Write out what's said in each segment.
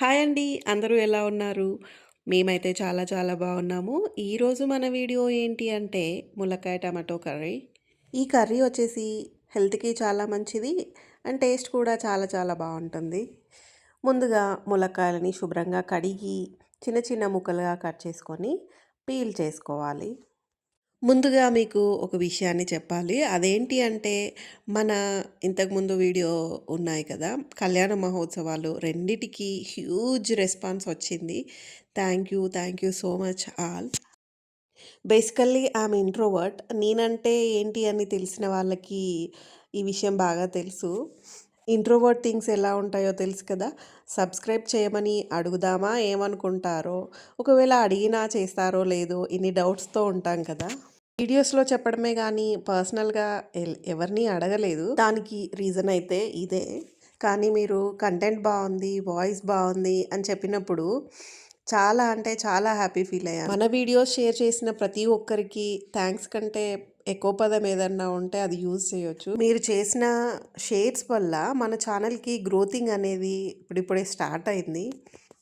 Hi అండి. అందరూ ఎలా ఉన్నారు? మేమైతే చాలా చాలా బాగున్నాము. ఈరోజు మన వీడియో ఏంటి అంటే ములక్కాయ టమాటో కర్రీ. ఈ కర్రీ వచ్చేసి హెల్త్కి చాలా మంచిది అండ్ టేస్ట్ కూడా చాలా చాలా బాగుంటుంది. ముందుగా ములక్కాయలని శుభ్రంగా కడిగి చిన్న చిన్న ముక్కలుగా కట్ చేసుకొని పీల్ చేసుకోవాలి. ముందుగా మీకు ఒక విషయాన్ని చెప్పాలి. అదేంటి అంటే మన ఇంతకుముందు వీడియో ఉన్నాయి కదా కళ్యాణ మహోత్సవాలు రెండిటికి హ్యూజ్ రెస్పాన్స్ వచ్చింది. Thank you thank you so much all basically I'm introvert నేనంటే ఏంటి అని తెలిసిన వాళ్ళకి ఈ విషయం బాగా తెలుసు. ఇంట్రోవర్ట్ థింగ్స్ ఎలా ఉంటాయో తెలుసు కదా? సబ్స్క్రైబ్ చేయమని అడుగుదామా? ఏమనుకుంటారో? ఒకవేళ అడిగినా చేస్తారో లేదో? ఇన్ని డౌట్స్తో ఉంటాం కదా? వీడియోస్లో చెప్పడమే కానీ పర్సనల్గా ఎవరిని అడగలేదు. దానికి రీజన్ అయితే ఇదే. కానీ మీరు కంటెంట్ బాగుంది వాయిస్ బాగుంది అని చెప్పినప్పుడు చాలా అంటే చాలా హ్యాపీ ఫీల్ అయ్యాను. మన వీడియోస్ షేర్ చేసిన ప్రతి ఒక్కరికి థ్యాంక్స్ కంటే ఎక్కువ పదం ఏదన్నా ఉంటే అది యూజ్ చేయొచ్చు. మీరు చేసిన షేర్స్ వల్ల మన ఛానల్కి గ్రోతింగ్ అనేది ఇప్పుడిప్పుడే స్టార్ట్ అయింది.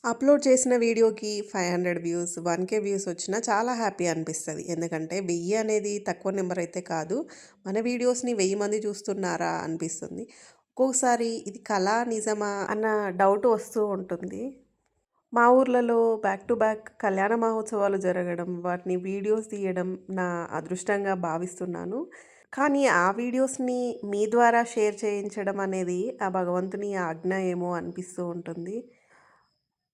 అప్లోడ్ చేసిన వీడియోకి five hundred views one K views వచ్చినా చాలా హ్యాపీ అనిపిస్తుంది. ఎందుకంటే వెయ్యి అనేది తక్కువ నెంబర్ అయితే కాదు. మన వీడియోస్ని వెయ్యి మంది చూస్తున్నారా అనిపిస్తుంది. ఒక్కొక్కసారి ఇది కళ నిజమా అన్న డౌట్ వస్తూ ఉంటుంది. మా ఊర్లలో బ్యాక్ టు బ్యాక్ కళ్యాణ మహోత్సవాలు జరగడం వాటిని వీడియోస్ తీయడం నా అదృష్టంగా భావిస్తున్నాను. కానీ ఆ వీడియోస్ని మీ ద్వారా షేర్ చేయించడం అనేది ఆ భగవంతుని ఆజ్ఞ ఏమో అనిపిస్తూ ఉంటుంది.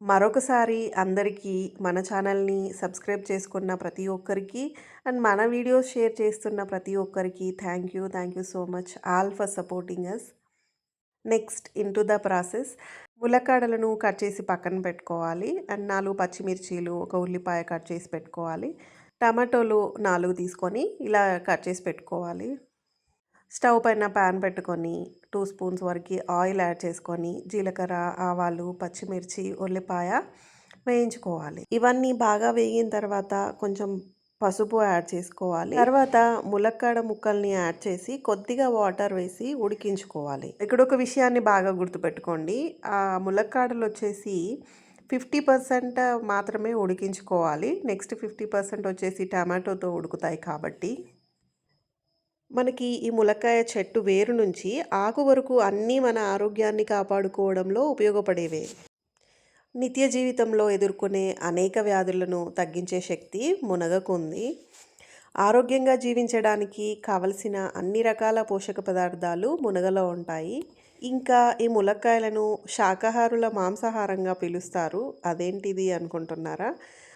మరొకసారి అందరికీ మన ఛానల్ని సబ్స్క్రైబ్ చేసుకున్న ప్రతి ఒక్కరికి అండ్ మన వీడియోస్ షేర్ చేస్తున్న ప్రతి ఒక్కరికి thank you thank you so much all for supporting us next into the process ములక్కాడలను cut చేసి పక్కన పెట్టుకోవాలి. అండ్ నాలుగు పచ్చిమిర్చీలు ఒక ఉల్లిపాయ కట్ చేసి పెట్టుకోవాలి. టమాటోలు నాలుగు తీసుకొని ఇలా కట్ చేసి పెట్టుకోవాలి. స్టవ్ పైన ప్యాన్ పెట్టుకొని టూ స్పూన్స్ వరకు ఆయిల్ యాడ్ చేసుకొని జీలకర్ర ఆవాలు పచ్చిమిర్చి ఉల్లిపాయ వేయించుకోవాలి. ఇవన్నీ బాగా వేగిన తర్వాత కొంచెం పసుపు యాడ్ చేసుకోవాలి. తర్వాత ములక్కాడ ముక్కల్ని యాడ్ చేసి కొద్దిగా వాటర్ వేసి ఉడికించుకోవాలి. ఇక్కడ ఒక విషయాన్ని బాగా గుర్తుపెట్టుకోండి. ఆ ములక్కాడలు వచ్చేసి ఫిఫ్టీ పర్సెంట్ మాత్రమే ఉడికించుకోవాలి. నెక్స్ట్ ఫిఫ్టీ పర్సెంట్ వచ్చేసి టమాటోతో ఉడుకుతాయి కాబట్టి. మనకి ఈ ములక్కాయ చెట్టు వేరు నుంచి ఆకు వరకు అన్నీ మన ఆరోగ్యాన్ని కాపాడుకోవడంలో ఉపయోగపడేవే. నిత్య జీవితంలో ఎదుర్కొనే అనేక వ్యాధులను తగ్గించే శక్తి మునగకు ఉంది ఆరోగ్యంగా జీవించడానికి కావలసిన అన్ని రకాల పోషక పదార్థాలు మునగలో ఉంటాయి. ఇంకా ఈ ములక్కాయలను శాకాహారుల మాంసాహారంగా పిలుస్తారు. అదేంటిది అనుకుంటున్నారా?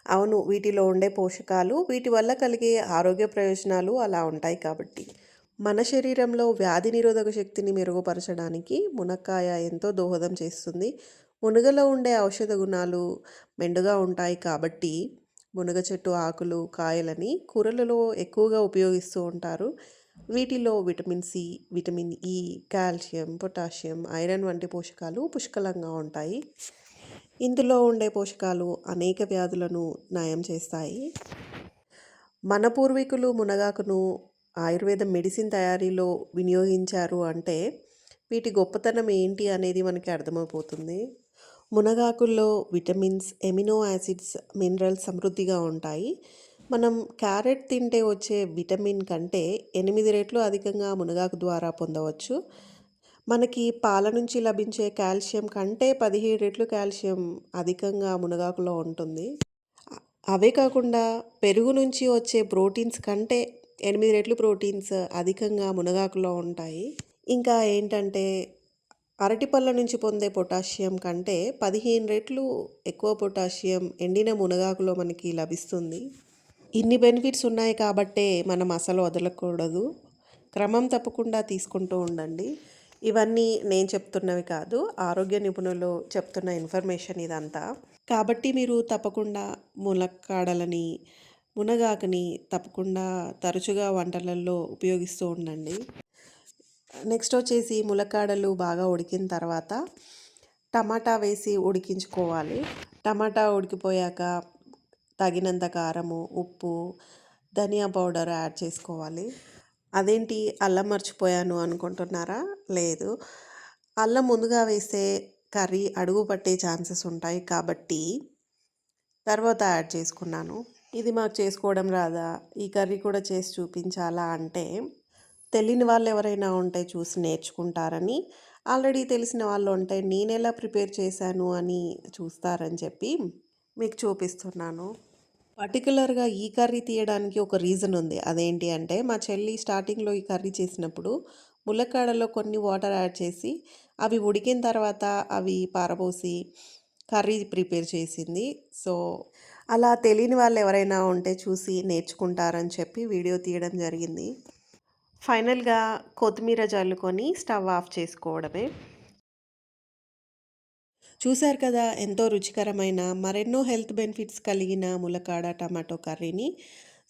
అవును వీటిలో ఉండే పోషకాలు వీటి వల్ల కలిగే ఆరోగ్య ప్రయోజనాలు అలా ఉంటాయి కాబట్టి. మన శరీరంలో వ్యాధి నిరోధక శక్తిని మెరుగుపరచడానికి మునక్కాయ ఎంతో దోహదం చేస్తుంది. మునగలో ఉండే ఔషధ గుణాలు మెండుగా ఉంటాయి కాబట్టి మునగ చెట్టు ఆకులు కాయలని కూరలలో ఎక్కువగా ఉపయోగిస్తూ ఉంటారు. వీటిలో vitamin C vitamin E calcium potassium iron వంటి పోషకాలు పుష్కలంగా ఉంటాయి. ఇందులో ఉండే పోషకాలు అనేక వ్యాధులను నయం చేస్తాయి. మన పూర్వీకులు మునగాకును ఆయుర్వేద మెడిసిన్ తయారీలో వినియోగించారు అంటే వీటి గొప్పతనం ఏంటి అనేది మనకి అర్థమైపోతుంది మునగాకుల్లో విటమిన్స్ ఎమినో యాసిడ్స్ మినరల్స్ సమృద్ధిగా ఉంటాయి. మనం క్యారెట్ తింటే వచ్చే విటమిన్ కంటే ఎనిమిది రెట్లు అధికంగా మునగాకు ద్వారా పొందవచ్చు. మనకి పాల నుంచి లభించే కాల్షియం కంటే పదిహేడు రెట్లు కాల్షియం అధికంగా మునగాకులో ఉంటుంది. అవే కాకుండా పెరుగు నుంచి వచ్చే ప్రోటీన్స్ కంటే ఎనిమిది రెట్లు ప్రోటీన్స్ అధికంగా మునగాకులో ఉంటాయి. ఇంకా ఏంటంటే అరటిపళ్ళ నుంచి పొందే పొటాషియం కంటే పదిహేను రెట్లు ఎక్కువ పొటాషియం ఎండిన మునగాకులో మనకి లభిస్తుంది. ఇన్ని బెనిఫిట్స్ ఉన్నాయి కాబట్టే మనం అసలు వదలకూడదు. క్రమం తప్పకుండా తీసుకుంటూ ఉండండి. ఇవన్నీ నేను చెప్తున్నవి కాదు ఆరోగ్య నిపుణులు చెప్తున్న ఇన్ఫర్మేషన్ ఇదంతా. కాబట్టి మీరు తప్పకుండా ములక్కాడలని మునగాకుని తప్పకుండా తరచుగా వంటలలో ఉపయోగిస్తూ ఉండండి. నెక్స్ట్ వచ్చేసి ములక్కాడలు బాగా ఉడికిన తర్వాత టమాటా వేసి ఉడికించుకోవాలి. టమాటా ఉడికిపోయాక తగినంత కారము ఉప్పు ధనియా పౌడర్ యాడ్ చేసుకోవాలి. అదేంటి అల్లం మర్చిపోయాను అనుకుంటున్నారా? లేదు. అల్లం ముందుగా వేస్తే కర్రీ అడుగు పట్టే ఛాన్సెస్ ఉంటాయి కాబట్టి తర్వాత యాడ్ చేసుకున్నాను. ఇది మాకు చేసుకోవడం రాదా? ఈ కర్రీ కూడా చేసి చూపించాలా అంటే తెలియని వాళ్ళు ఎవరైనా ఉంటే చూసి నేర్చుకుంటారని ఆల్రెడీ తెలిసిన వాళ్ళు ఉంటే నేను ఎలా ప్రిపేర్ చేశాను అని చూస్తారని చెప్పి మీకు చూపిస్తున్నాను. పర్టికులర్గా ఈ కర్రీ తీయడానికి ఒక రీజన్ ఉంది. అదేంటి అంటే మా చెల్లి స్టార్టింగ్లో ఈ కర్రీ చేసినప్పుడు ములక్కాడలో కొన్ని వాటర్ యాడ్ చేసి అవి ఉడికిన తర్వాత అవి పారబోసి కర్రీ ప్రిపేర్ చేసింది. సో అలా తెలియని వాళ్ళు ఎవరైనా ఉంటే చూసి నేర్చుకుంటారని చెప్పి వీడియో తీయడం జరిగింది. ఫైనల్గా కొత్తిమీర జల్లుకొని స్టవ్ ఆఫ్ చేసుకోవడమే. చూశారు కదా ఎంతో రుచికరమైన మరెన్నో హెల్త్ బెనిఫిట్స్ కలిగిన ములకాడ టమాటో కర్రీని.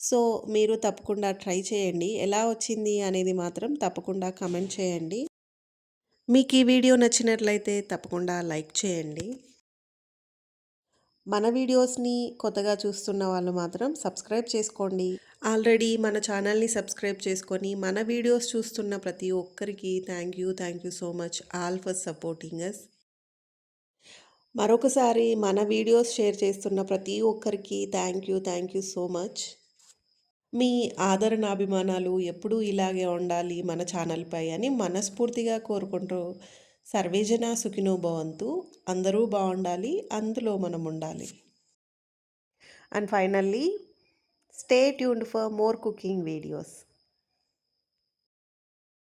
సో మీరు తప్పకుండా ట్రై చేయండి. ఎలా వచ్చింది అనేది మాత్రం తప్పకుండా కమెంట్ చేయండి. మీకు ఈ వీడియో నచ్చినట్లయితే తప్పకుండా లైక్ చేయండి. మన వీడియోస్ని కొత్తగా చూస్తున్న వాళ్ళు మాత్రం సబ్స్క్రైబ్ చేసుకోండి. ఆల్రెడీ మన ఛానల్ని సబ్స్క్రైబ్ చేసుకొని మన వీడియోస్ చూస్తున్న ప్రతి ఒక్కరికి thank you thank you so much all for supporting us మరొకసారి మన వీడియోస్ షేర్ చేస్తున్న ప్రతి ఒక్కరికి thank you thank you so much. మీ ఆదరణ అభిమానాలు ఎప్పుడూ ఇలాగే ఉండాలి మన ఛానల్పై అని మనస్ఫూర్తిగా కోరుకుంటూ సర్వేజన సుఖినో భవంతు. అందరూ బాగుండాలి అందులో మనం ఉండాలి. And finally stay tuned for more cooking videos